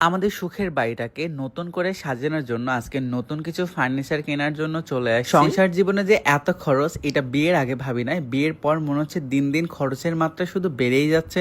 আমাদের সুখের বাড়িটাকে নতুন করে সাজানোর জন্য, আজকে নতুন কিছু ফার্নিচার কেনার জন্য চলে আসে সংসার জীবনে যে এত খরচ, এটা বিয়ের আগে ভাবি নাই। বিয়ের পর মনে হচ্ছে দিন দিন খরচের মাত্রা শুধু বেড়েই যাচ্ছে।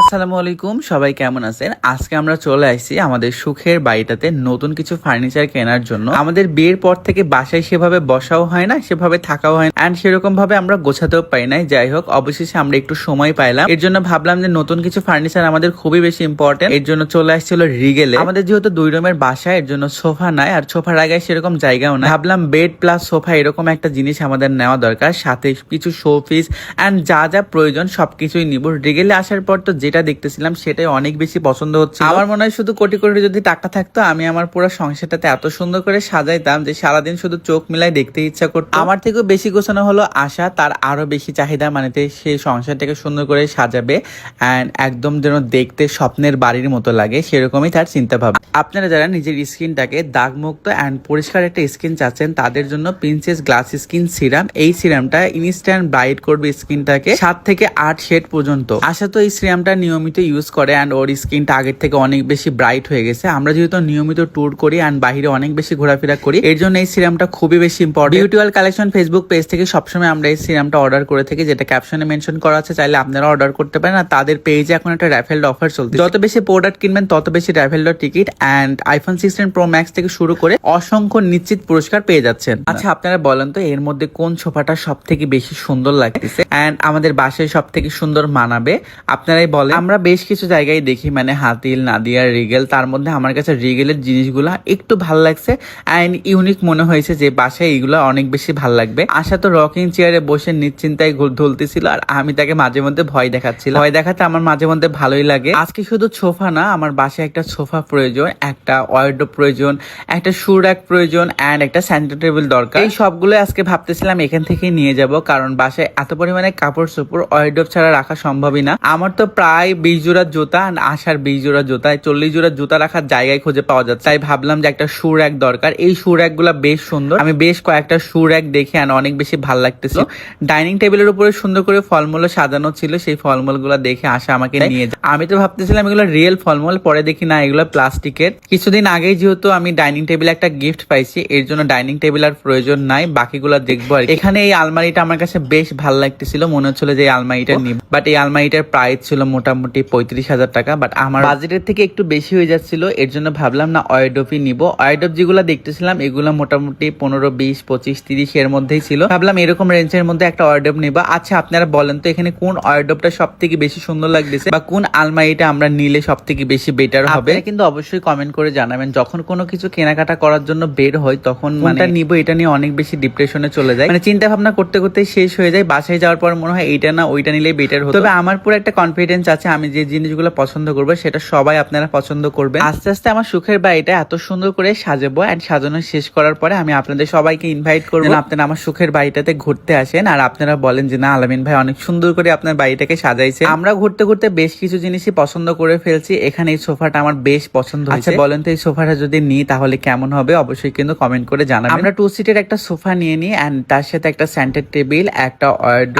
আসসালামু আলাইকুম, সবাই কেমন আছেন? আজকে আমরা চলে আসছি আমাদের সুখের বাড়িটাতে নতুন কিছু ফার্নিচার কেনার জন্য। আমাদের বিয়ের পর থেকে বাসায় সেভাবে বসাও হয় না, সেভাবে থাকাও হয় না। অ্যান্ড সেরকম ভাবে আমরা গোছাতেও পাই নাই। যাই হোক, অবশেষে আমরা একটু সময় পাইলাম। এর জন্য ভাবলাম যে নতুন কিছু ফার্নিচার আমাদের খুবই বেশি ইম্পর্টেন্ট এর জন্য চলে আসছিল রিগেলে। আমাদের যেহেতু দুই রুমের বাসা, এর জন্য সোফা নাই। আর সোফার আগে সেরকম জায়গাও নাই। ভাবলাম বেড প্লাস সোফা এরকম একটা জিনিস আমাদের নেওয়া দরকার। সাথে কিছু শোপিস অ্যান্ড যা যা প্রয়োজন সবকিছুই নিব। রিগেলে আসার পর তো যেটা দেখতেছিলাম সেটাই অনেক বেশি পছন্দ হচ্ছে আমার মনে হয় শুধু কোটি কোটি যদি টাকা থাকতো আমি আমার পুরো সংসারটাতে এত সুন্দর করে সাজাইতাম যে সারাদিন শুধু চোখ মিলাই দেখতে ইচ্ছা করতো। আমার থেকেও বেশি গোছানো হলো আশা তার আরও বেশি চাহিদা মানে সে সংসারটাকে সুন্দর করে সাজাবে অ্যান্ড একদম যেন দেখতে স্বপ্নের বাড়ির মতো লাগে সেরকমই তার চিন্তা ভাবনা আপনারা যারা নিজের স্কিনটাকে দাগমুক্ত অ্যান্ড পরিষ্কার একটা স্কিন চাচ্ছেন তাদের জন্য প্রিন্সেস গ্লাস স্কিন সিরাম এই সিরামটা ইনস্ট্যান্ট ব্রাইট করবে স্কিনটাকে সাত থেকে আট শেড পর্যন্ত। আশা তো এই সিরামটা নিয়মিত ইউজ করে অ্যান্ড ওর স্কিনটা আগের থেকে অনেক বেশি ব্রাইট হয়ে গেছে। আমরা যেহেতু নিয়মিত ট্যুর করি অ্যান্ড বাইরে অনেক বেশি ঘোরাফেরা করি, এর জন্য এই সিরামটা খুবই বেশি important Beautywall collection Facebook page থেকে সবসময় আমরা এই সিরামটা অর্ডার করে থাকি, যেটা ক্যাপশনে মেনশন করা আছে, চাইলে আপনারা অর্ডার করতে পারেন। আর তাদের পেজে এখন একটা র্যাফেলড অফার চলছে যত বেশি প্রোডাক্ট কিনবেন, তত বেশি raffled ticket and iPhone sixteen pro max থেকে শুরু করে অসংখ্য নিশ্চিত পুরস্কার পেয়ে যাচ্ছেন। আচ্ছা আপনারা বলেন তো, এর মধ্যে কোন সোফাটা সব থেকে বেশি সুন্দর লাগতেছে? অ্যান্ড আমাদের বাসায় সব থেকে সুন্দর মানাবে? আপনারাই বলেন। আমরা বেশ কিছু জায়গায় দেখি মানে হাতিল নাদিয়া রিগেল, তার মধ্যে আমার কাছে রিগেলের জিনিসগুলো একটু ভালো লাগছে অ্যান্ড ইউনিক মনে হয়েছে যে বাসায় এগুলো অনেক বেশি ভালো লাগবে। আশা তো রকিং চেয়ারে বসে নিশ্চিন্তায় ধুলতেছিল আর আমি তাকে মাঝে মধ্যে ভয় দেখাচ্ছিলাম। ভয় দেখাতে আমার মাঝে মধ্যে ভালোই লাগে। আজকে শুধু সোফা না, আমার বাসায় একটা সোফা প্রয়োজন, একটা ওয়ার্ডো প্রয়োজন, একটা শু র্যাক প্রয়োজন অ্যান্ড একটা স্যানিটারি টেবিল দরকার। এই সবগুলো আজকে ভাবতেছিলাম এখান থেকেই নিয়ে যাব, কারণ বাসায় এত পরিমাণে কাপড় চোপড় ওয়ার্ডোপ ছাড়া রাখা সম্ভবই না। আমার তো প্রায় বিশ জোড়া জুতা আশার বিশ জোড়া জুতা। চল্লিশ জোড়া জুতা রাখার জায়গায় খুঁজে পাওয়া যাচ্ছে। তাই ভাবলাম যে একটা শু র্যাক দরকার। এই শু র্যাকগুলা বেশ সুন্দর। আমি বেশ কয়েকটা শু র্যাক দেখে and অনেক বেশি ভালো লাগতেছিল। ডাইনিং টেবিলের উপরে সুন্দর করে ফলমূল সাজানো ছিল। সেই ফলমূলগুলা দেখে আসা আমাকে নিয়ে যায় আমি তো ভাবতেছিলাম এগুলো রিয়েল ফলমূল পরে দেখি না এগুলো প্লাস্টিকের। কিছুদিন আগেই যেহেতু আমি ডাইনিং টেবিলে একটা গিফট পাইছি এর জন্য ডাইনিং টেবিল আর প্রয়োজন নাই। বাকিগুলো দেখব আর এখানে এই আলমারিটা আমার কাছে বেশ ভালো লাগতেছিল। মনে হচ্ছিল যে এই আলমারিটা নিব। বাট এই আলমারিটার প্রাইস ছিল মোটামুটি পঁয়ত্রিশ হাজার টাকা বাট আমার বাজেটের থেকে একটু বেশি হয়ে যাচ্ছিল। এর জন্য ভাবলাম না অয়েডপই নিব। অয়েডপ যেগুলো দেখতেছিলাম এগুলো মোটামুটি পনেরো বিশ পঁচিশ তিরিশ এর মধ্যেই ছিল। ভাবলাম এরকম রেঞ্জের মধ্যে একটা অয়েডপ নিব। আচ্ছা আপনারা বলেন তো এখানে কোন অয়েডপটা সব থেকে বেশি সুন্দর লাগতেছে বা কোন আলমারিটা আমরা নিলে সব থেকে বেশি বেটার হবে? কিন্তু অবশ্যই কমেন্ট করে জানাবেন। যখন কোনো কিছু কেনাকাটা করার জন্য বের হয় তখন মানে নিব এটা নিয়ে অনেক বেশি ডিপ্রেশনে চলে যায়। মানে চিন্তা ভাবনা করতে করতে শেষ হয়ে যায়। বাসায় যাওয়ার পর মনে হয় এইটা না ওইটা নিলেই বেটার হতো। তবে আমার পুরো একটা কনফিডেন্স আছে আমি যে জিনিসগুলো পছন্দ করব সেটা সবাই আপনারা পছন্দ করবেন। আস্তে আস্তে আমার সুখের বাড়িটা এত সুন্দর করে সাজাবো এন্ড সাজানো শেষ করার পরে আমি আপনাদের সবাইকে ইনভাইট করব আপনারা আমার সুখের বাড়িটাতে ঘুরতে আসেন। আর আপনারা বলেন যে না আলামিন ভাই অনেক সুন্দর করে আপনার বাড়িটাকে সাজাইছে। আমরা ঘুরতে ঘুরতে বেশ কিছু জিনিসই পছন্দ করে ফেলছি। এখানে এই সোফাটা আমার বেশ পছন্দ হয়েছে। আচ্ছা বলেন তো এই সোফাটা যদি নিই তাহলে কেমন হবে? অবশ্যই কিন্তু কমেন্ট করে জানাবেন। আমরা টু সিটের একটা সোফা নিয়ে নিই এন্ড তার সাথে একটা সেন্টার টেবিল একটা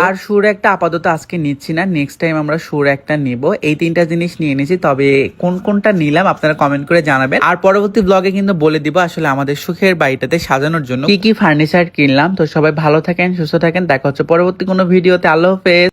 আর সুর একটা আপাতত আজকে নিচ্ছি না। নেক্সট টাইম আমরা সুর একটা নিব। এই তিনটা জিনিস নিয়ে নিয়েছি তবে কোন কোনটা নিলাম আপনারা কমেন্ট করে জানাবেন। আর পরবর্তী ব্লগে কিন্তু বলে দিব আসলে আমাদের সুখের বাড়িটাতে সাজানোর জন্য। কি কি ফার্নিচার কিনলাম, তো সবাই ভালো থাকেন, সুস্থ থাকেন। দেখা হচ্ছে পরবর্তী কোনো ভিডিওতে আল্লাহ হাফেজ।